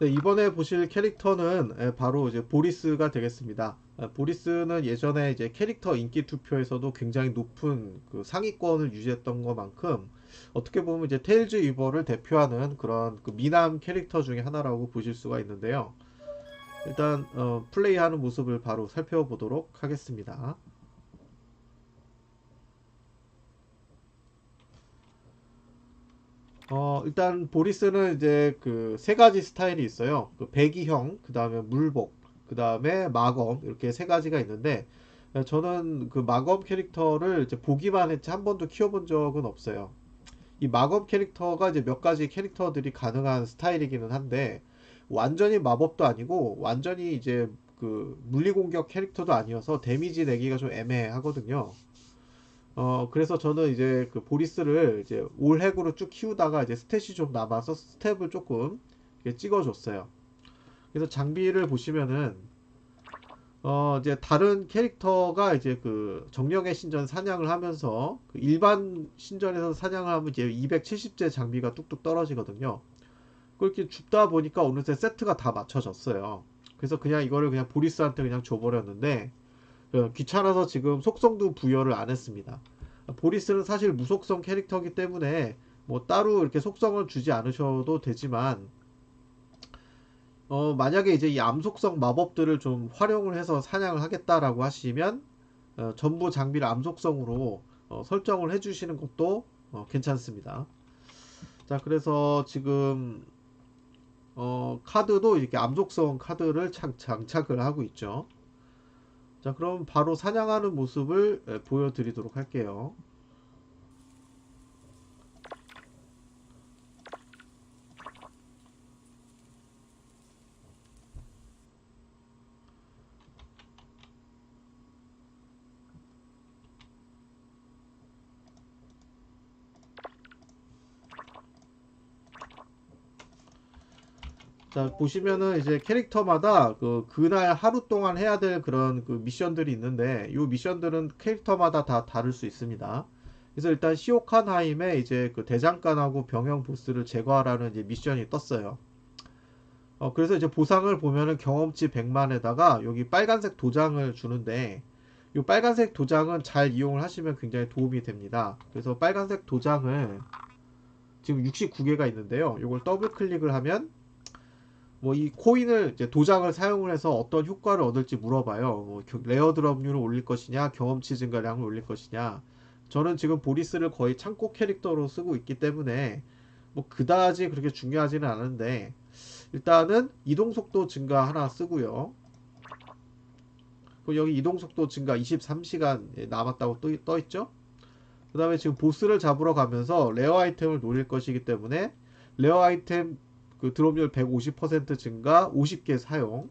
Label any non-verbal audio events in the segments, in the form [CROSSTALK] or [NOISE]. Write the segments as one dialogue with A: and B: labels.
A: 네, 이번에 보실 캐릭터는 예, 바로 이제 보리스가 되겠습니다. 아, 보리스는 예전에 이제 캐릭터 인기 투표에서도 굉장히 높은 그 상위권을 유지했던 것만큼 어떻게 보면 이제 테일즈 이버를 대표하는 그런 그 미남 캐릭터 중에 하나라고 보실 수가 있는데요. 일단 어, 플레이하는 모습을 바로 살펴보도록 하겠습니다. 어, 일단 보리스는 이제 그 세 가지 스타일이 있어요. 그 배기형, 그 다음에 물복, 그 다음에 마검 이렇게 세 가지가 있는데 어, 저는 그 마검 캐릭터를 이제 보기만 했지 한 번도 키워본 적은 없어요. 이 마검 캐릭터가 이제 몇 가지 캐릭터들이 가능한 스타일이기는 한데 완전히 마법도 아니고 완전히 이제 그 물리 공격 캐릭터도 아니어서 데미지 내기가 좀 애매하거든요. 어, 그래서 저는 이제 그 보리스를 이제 올 핵으로 쭉 키우다가 이제 스탯이 좀 남아서 스텝을 조금 찍어줬어요. 그래서 장비를 보시면은 어, 이제 다른 캐릭터가 이제 그 정령의 신전 사냥을 하면서 그 일반 신전에서 사냥을 하면 이제 270제 장비가 뚝뚝 떨어지거든요. 그렇게 줍다 보니까 어느새 세트가 다 맞춰졌어요. 그래서 그냥 이거를 그냥 보리스한테 그냥 줘버렸는데 어, 귀찮아서 지금 속성도 부여를 안 했습니다. 보리스는 사실 무속성 캐릭터이기 때문에 뭐 따로 이렇게 속성을 주지 않으셔도 되지만 어, 만약에 이제 이 암속성 마법들을 좀 활용을 해서 사냥을 하겠다라고 하시면 어, 전부 장비를 암속성으로 어, 설정을 해주시는 것도 어, 괜찮습니다. 자, 그래서 지금 어, 카드도 이렇게 암속성 카드를 착- 장착을 하고 있죠. 자, 그럼 바로 사냥하는 모습을 에, 보여드리도록 할게요. 자, 보시면은 이제 캐릭터마다 그 그날 하루 동안 해야 될 그런 그 미션들이 있는데 이 미션들은 캐릭터마다 다 다를 수 있습니다. 그래서 일단 시오칸하임에 이제 그 대장간하고 병영 보스를 제거하라는 이제 미션이 떴어요. 어, 그래서 이제 보상을 보면은 경험치 100만에다가 여기 빨간색 도장을 주는데 이 빨간색 도장은 잘 이용을 하시면 굉장히 도움이 됩니다. 그래서 빨간색 도장을 지금 69개가 있는데요. 이걸 더블 클릭을 하면 뭐 이 코인을 이제 도장을 사용을 해서 어떤 효과를 얻을지 물어봐요. 뭐 겨- 레어 드롭률을 올릴 것이냐, 경험치 증가량을 올릴 것이냐. 저는 지금 보리스를 거의 창고 캐릭터로 쓰고 있기 때문에 뭐 그다지 그렇게 중요하지는 않은데 일단은 이동 속도 증가 하나 쓰고요. 여기 이동 속도 증가 23시간 남았다고 떠, 떠 있죠? 그 다음에 지금 보스를 잡으러 가면서 레어 아이템을 노릴 것이기 때문에 레어 아이템 그 드롭률 150% 증가 50개 사용.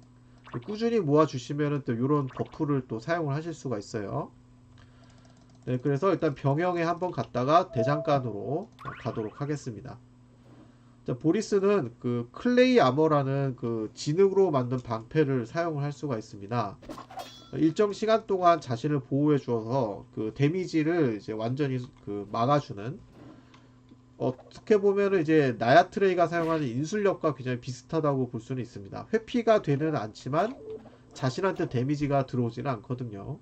A: 꾸준히 모아주시면은 또 이런 버프를 또 사용을 하실 수가 있어요. 네 그래서 일단 병영에 한번 갔다가 대장간으로 가도록 하겠습니다. 자 보리스는 그 클레이 아머라는 그 진흙으로 만든 방패를 사용을 할 수가 있습니다. 일정 시간 동안 자신을 보호해 주어서 그 데미지를 이제 완전히 그 막아주는 어떻게 보면은 이제 나야트레이가 사용하는 인술력과 굉장히 비슷하다고 볼 수는 있습니다. 회피가 되는 않지만 자신한테 데미지가 들어오지는 않거든요.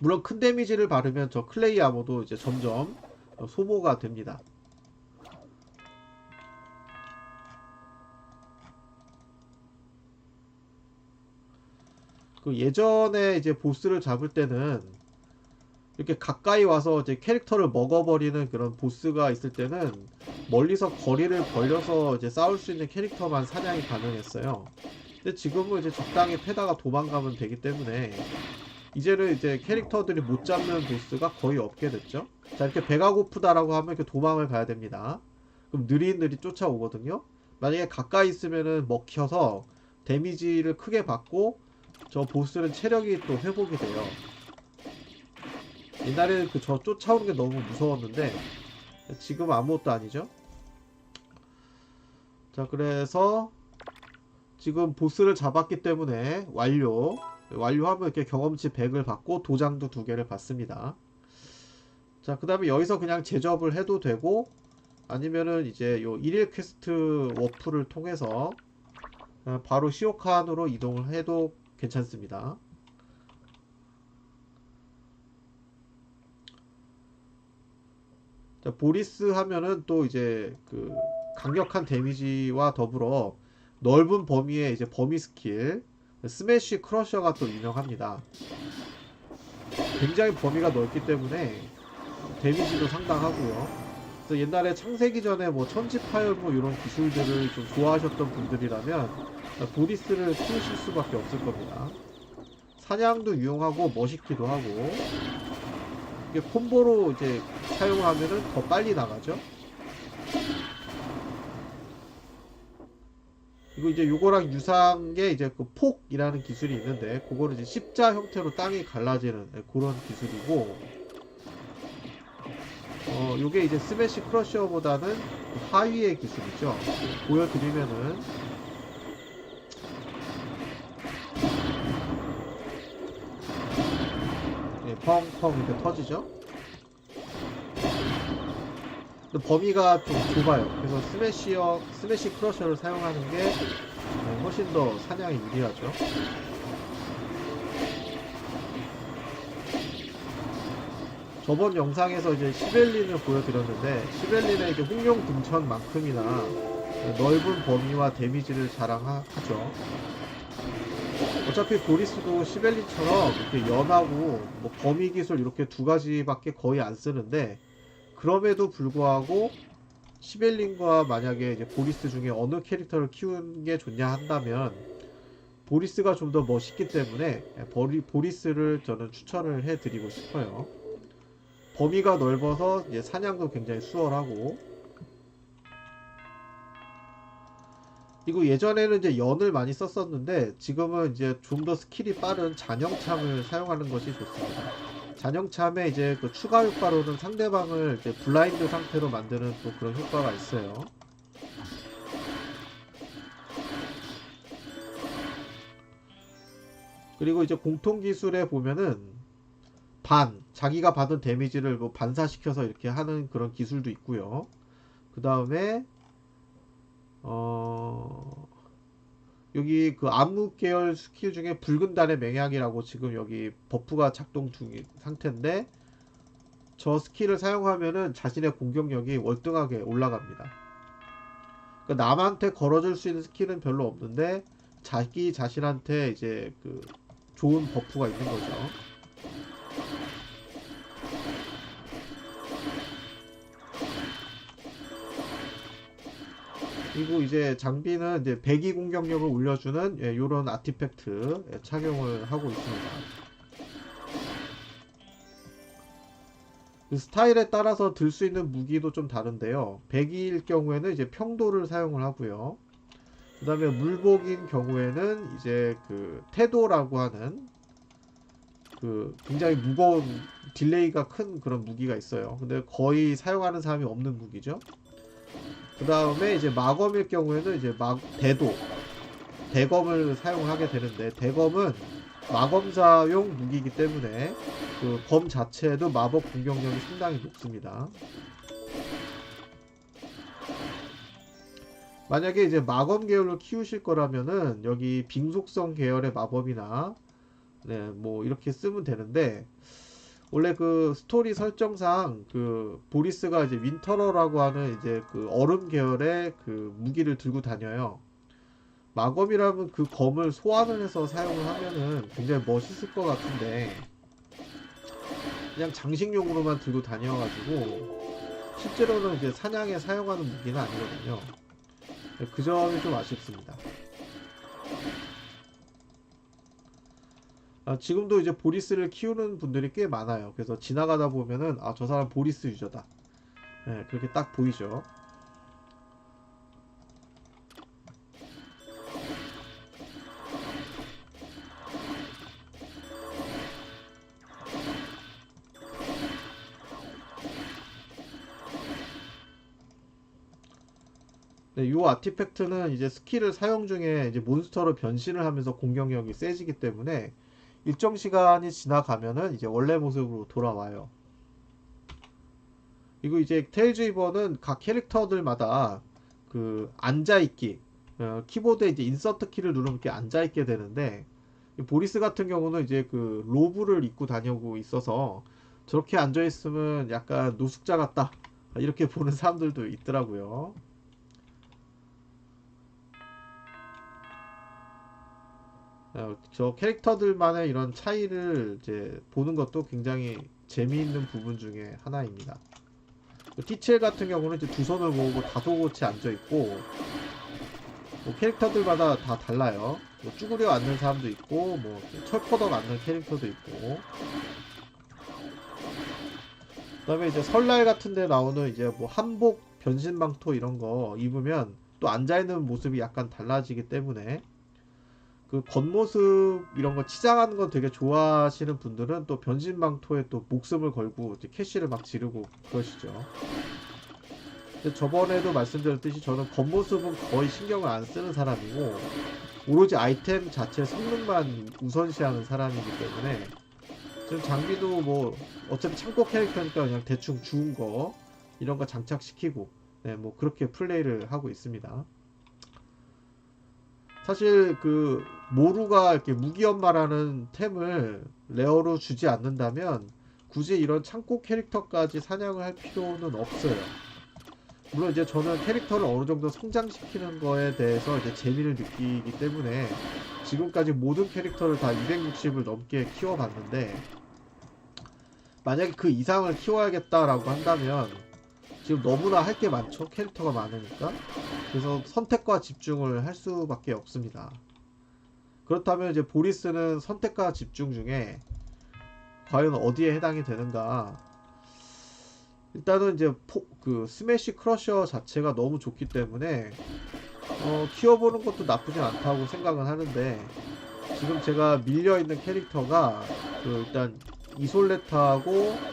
A: 물론 큰 데미지를 바르면 저 클레이 아머도 이제 점점 어, 소모가 됩니다. 그 예전에 이제 보스를 잡을 때는 이렇게 가까이 와서 이제 캐릭터를 먹어버리는 그런 보스가 있을 때는 멀리서 거리를 벌려서 이제 싸울 수 있는 캐릭터만 사냥이 가능했어요. 근데 지금은 이제 적당히 패다가 도망가면 되기 때문에 이제는 이제 캐릭터들이 못 잡는 보스가 거의 없게 됐죠. 자 이렇게 배가 고프다라고 하면 이렇게 도망을 가야 됩니다. 그럼 느릿느릿 쫓아오거든요. 만약에 가까이 있으면은 먹혀서 데미지를 크게 받고 저 보스는 체력이 또 회복이 돼요. 옛날에는 그 저 쫓아오는 게 너무 무서웠는데 지금 아무것도 아니죠. 자 그래서 지금 보스를 잡았기 때문에 완료 완료하면 이렇게 경험치 100을 받고 도장도 두 개를 받습니다. 자 그 다음에 여기서 그냥 제접을 해도 되고 아니면은 이제 요 일일 퀘스트 워프를 통해서 어, 바로 시오칸으로 이동을 해도 괜찮습니다. 자, 보리스 하면은 또 이제 그 강력한 데미지와 더불어 넓은 범위의 이제 범위 스킬 스매시 크러셔가 또 유명합니다. 굉장히 범위가 넓기 때문에 데미지도 상당하고요. 그래서 옛날에 창세기 전에 뭐 천지 파열 뭐 이런 기술들을 좀 좋아하셨던 분들이라면 보리스를 키우실 수밖에 없을 겁니다. 사냥도 유용하고 멋있기도 하고 이게 콤보로 이제 사용하면은 더 빨리 나가죠. 그리고 이제 요거랑 유사한 게 이제 그 폭이라는 기술이 있는데 그거를 이제 십자 형태로 땅이 갈라지는 네, 그런 기술이고 어 요게 이제 스매시 크러셔보다는 그 하위의 기술이죠. 보여드리면은 펑펑 이렇게 터지죠. 근데 범위가 좀 좁아요. 그래서 스매시어, 스매시 크러셔를 사용하는 게 어, 훨씬 더 사냥이 유리하죠. 저번 영상에서 이제 시벨린을 보여드렸는데 시벨린의 이제 홍룡 등천만큼이나 넓은 범위와 데미지를 자랑하죠. 어차피 보리스도 시벨린처럼 이렇게 연하고 뭐 범위 기술 이렇게 두 가지밖에 거의 안 쓰는데 그럼에도 불구하고 시벨린과 만약에 이제 보리스 중에 어느 캐릭터를 키우는 게 좋냐 한다면 보리스가 좀 더 멋있기 때문에 보리, 보리스를 저는 추천을 해드리고 싶어요. 범위가 넓어서 사냥도 굉장히 수월하고 그리고 예전에는 이제 연을 많이 썼었는데 지금은 이제 좀 더 스킬이 빠른 잔영참을 사용하는 것이 좋습니다. 잔영참에 이제 그 추가 효과로는 상대방을 이제 블라인드 상태로 만드는 또 그런 효과가 있어요. 그리고 이제 공통 기술에 보면은 반 자기가 받은 데미지를 뭐 반사시켜서 이렇게 하는 그런 기술도 있고요. 그 다음에 어 여기 그 암흑 계열 스킬 중에 붉은 달의 맹약이라고 지금 여기 버프가 작동 중인 상태인데 저 스킬을 사용하면은 자신의 공격력이 월등하게 올라갑니다. 그러니까 남한테 걸어줄 수 있는 스킬은 별로 없는데 자기 자신한테 이제 그 좋은 버프가 있는 거죠. 그리고 이제 장비는 이제 배기 공격력을 올려주는 예, 이런 아티팩트 예, 착용을 하고 있습니다. 그 스타일에 따라서 들 수 있는 무기도 좀 다른데요. 배기일 경우에는 이제 평도를 사용을 하고요. 그 다음에 물복인 경우에는 이제 그 태도라고 하는 그 굉장히 무거운 딜레이가 큰 그런 무기가 있어요. 근데 거의 사용하는 사람이 없는 무기죠. 그 다음에 이제 마검일 경우에는 이제 마, 대도 대검을 사용하게 되는데 대검은 마검사용 무기이기 때문에 그 검 자체도 마법 공격력이 상당히 높습니다. 만약에 이제 마검 계열로 키우실 거라면은 여기 빙속성 계열의 마법이나 네, 뭐 이렇게 쓰면 되는데 원래 그 스토리 설정상 그 보리스가 이제 윈터러라고 하는 이제 그 얼음 계열의 그 무기를 들고 다녀요. 마검이라면 그 검을 소환을 해서 사용을 하면은 굉장히 멋있을 것 같은데 그냥 장식용으로만 들고 다녀가지고 실제로는 이제 사냥에 사용하는 무기는 아니거든요. 그 점이 좀 아쉽습니다. 아, 지금도 이제 보리스를 키우는 분들이 꽤 많아요. 그래서 지나가다 보면은 아, 저 사람 보리스 유저다. 네, 그렇게 딱 보이죠. 네, 요 아티팩트는 이제 스킬을 사용 중에 이제 몬스터로 변신을 하면서 공격력이 세지기 때문에 일정 시간이 지나가면은 이제 원래 모습으로 돌아와요. 그리고 이제 테일즈 이버는 각 캐릭터들마다 그 앉아있기 어, 키보드에 이제 인서트 키를 누르면 이렇게 앉아 있게 되는데 이 보리스 같은 경우는 이제 그 로브를 입고 다니고 있어서 저렇게 앉아 있으면 약간 노숙자 같다 이렇게 [LAUGHS] 보는 사람들도 있더라고요. 저 캐릭터들만의 이런 차이를 이제 보는 것도 굉장히 재미있는 부분 중에 하나입니다. 티첼 같은 경우는 이제 두 손을 모으고 다소곳이 앉아 있고 뭐 캐릭터들마다 다 달라요. 뭐 쭈그려 앉는 사람도 있고 뭐 철퍼덕 앉는 캐릭터도 있고 그다음에 이제 설날 같은데 나오는 이제 뭐 한복 변신망토 이런 거 입으면 또 앉아 있는 모습이 약간 달라지기 때문에 그 겉모습 이런 거 치장하는 거 되게 좋아하시는 분들은 또 변신망토에 또 목숨을 걸고 캐시를 막 지르고 그러시죠. 저번에도 말씀드렸듯이 저는 겉모습은 거의 신경을 안 쓰는 사람이고 오로지 아이템 자체 성능만 우선시하는 사람이기 때문에 지금 장비도 뭐 어차피 창고 캐릭터니까 그냥 대충 주운 거 이런 거 장착시키고 네, 뭐 그렇게 플레이를 하고 있습니다. 사실 그 모루가 이렇게 무기연마라는 템을 레어로 주지 않는다면 굳이 이런 창고 캐릭터까지 사냥을 할 필요는 없어요. 물론 이제 저는 캐릭터를 어느 정도 성장시키는 거에 대해서 이제 재미를 느끼기 때문에 지금까지 모든 캐릭터를 다 260을 넘게 키워봤는데 만약에 그 이상을 키워야겠다라고 한다면 지금 너무나 할 게 많죠. 캐릭터가 많으니까. 그래서 선택과 집중을 할 수밖에 없습니다 그렇다면 이제 보리스는 선택과 집중 중에 과연 어디에 해당이 되는가 일단은 이제 포, 그 스매시 크러셔 자체가 너무 좋기 때문에 어, 키워보는 것도 나쁘진 않다고 생각은 하는데 지금 제가 밀려 있는 캐릭터가 그 일단 이솔레타하고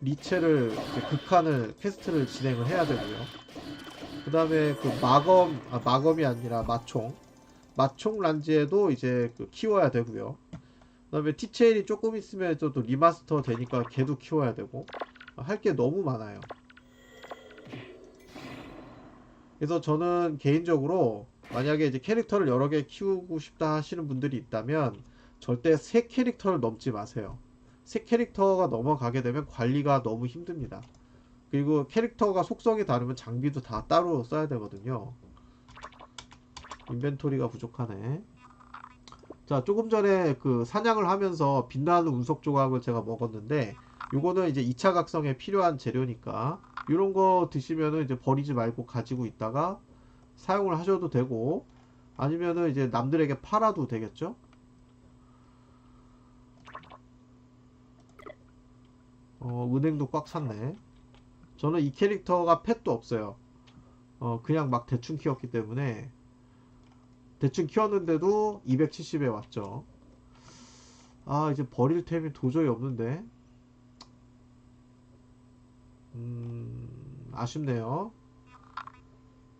A: 리체를 극한을 퀘스트를 진행을 해야 되고요. 그 다음에 그 마검 아 마검이 아니라 마총 마총 란지에도 이제 그 키워야 되고요. 그 다음에 티체일이 조금 있으면 또, 또 리마스터 되니까 걔도 키워야 되고 할 게 너무 많아요. 그래서 저는 개인적으로 만약에 이제 캐릭터를 여러 개 키우고 싶다 하시는 분들이 있다면 절대 세 캐릭터를 넘지 마세요. 세 캐릭터가 넘어가게 되면 관리가 너무 힘듭니다. 그리고 캐릭터가 속성이 다르면 장비도 다 따로 써야 되거든요. 인벤토리가 부족하네. 자, 조금 전에 그 사냥을 하면서 빛나는 운석 조각을 제가 먹었는데 요거는 이제 2차 각성에 필요한 재료니까 이런 거 드시면은 이제 버리지 말고 가지고 있다가 사용을 하셔도 되고 아니면은 이제 남들에게 팔아도 되겠죠? 어, 은행도 꽉 찼네. 저는 이 캐릭터가 펫도 없어요. 어, 그냥 막 대충 키웠기 때문에 대충 키웠는데도 270에 왔죠. 아, 이제 버릴 템이 도저히 없는데. 음, 아쉽네요.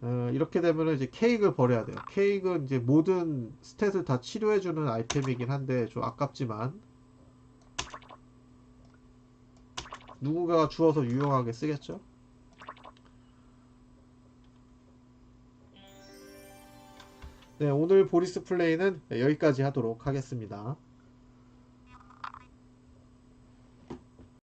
A: 어, 이렇게 되면 이제 케이크를 버려야 돼요. 케이크는 이제 모든 스탯을 다 치료해주는 아이템이긴 한데 좀 아깝지만 누군가가 주워서 유용하게 쓰겠죠? 네, 오늘 보리스 플레이는 여기까지 하도록 하겠습니다.